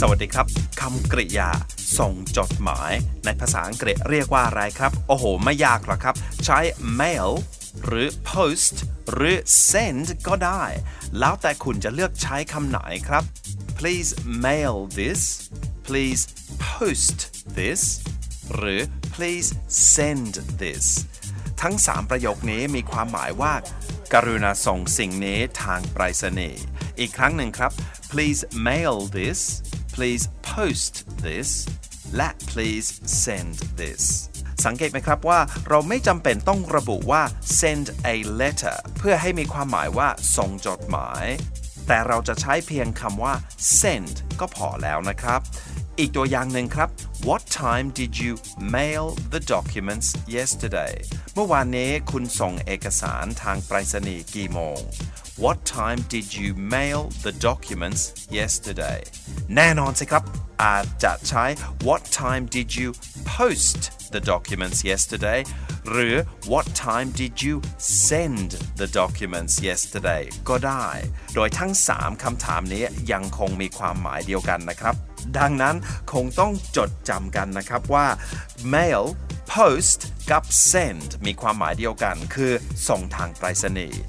สวัสดีครับคำกริยา ส่งจดหมาย ในภาษาอังกฤษเรียกว่าอะไรครับ โอ้โห ไม่ยากหรอกครับ ใช้ mail หรือ post หรือ send ก็ได้ แล้วแต่คุณจะเลือกใช้คำไหนครับ please mail this please post this หรือ please send this ทั้ง 3 ประโยคนี้มีความหมายว่าการุณาส่งสิ่งนี้ทางไปรษณีย์อีกครั้งหนึ่งครับ please mail this please post this และ please send this สังเกตไหมครับว่าเราไม่จำเป็นต้องระบุว่า send a letter เพื่อให้มีความหมายว่าส่งจดหมาย แต่เราจะใช้เพียงคำว่า send ก็พอแล้วนะครับ อีกตัวอย่างหนึ่งครับ What time did you mail the documents yesterday เมื่อวานนี้คุณส่งเอกสารทางไปรษณีย์กี่โมง What time did you mail the documents yesterday แน่นอนสิครับ อาจจะใช้ What time did you post the documents yesterday หรือ What time did you send the documents yesterday ก็ได้ โดยทั้ง 3คำถามนี้ยังคงมีความหมายเดียวกันนะครับ ดังนั้นคงต้องจดจำกันนะครับว่า mail post กับ send มีความหมายเดียวกัน คือส่งทางไปรษณีย์